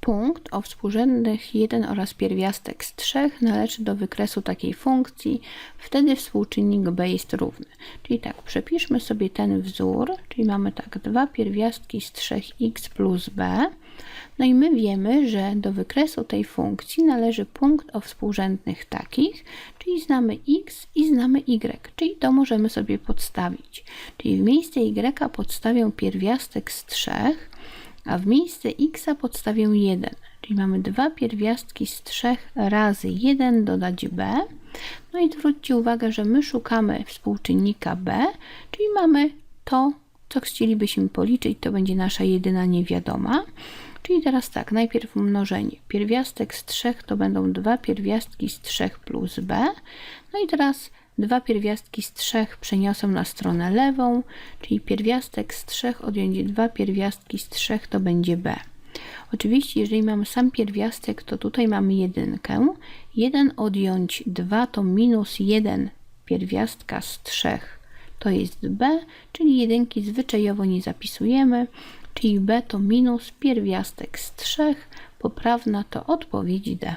Punkt o współrzędnych 1 oraz pierwiastek z 3 należy do wykresu takiej funkcji, wtedy współczynnik b jest równy. Czyli tak, przepiszmy sobie ten wzór, czyli mamy tak, dwa pierwiastki z 3x plus b. No i my wiemy, że do wykresu tej funkcji należy punkt o współrzędnych takich, czyli znamy x i znamy y, czyli to możemy sobie podstawić. Czyli w miejsce y podstawię pierwiastek z 3, a w miejsce x podstawię 1, czyli mamy dwa pierwiastki z 3 razy 1 dodać b. No i zwróćcie uwagę, że my szukamy współczynnika b, czyli mamy to, co chcielibyśmy policzyć, to będzie nasza jedyna niewiadoma. Czyli teraz tak, najpierw mnożenie. Pierwiastek z 3 to będą dwa pierwiastki z 3 plus b. No i teraz dwa pierwiastki z 3 przeniosę na stronę lewą, czyli pierwiastek z 3 odjąć dwa pierwiastki z 3 to będzie b. Oczywiście, jeżeli mamy sam pierwiastek, to tutaj mamy jedynkę. 1 odjąć 2 to minus 1 pierwiastka z 3 to jest b, czyli jedynki zwyczajowo nie zapisujemy, czyli b to minus pierwiastek z 3, poprawna to odpowiedź D.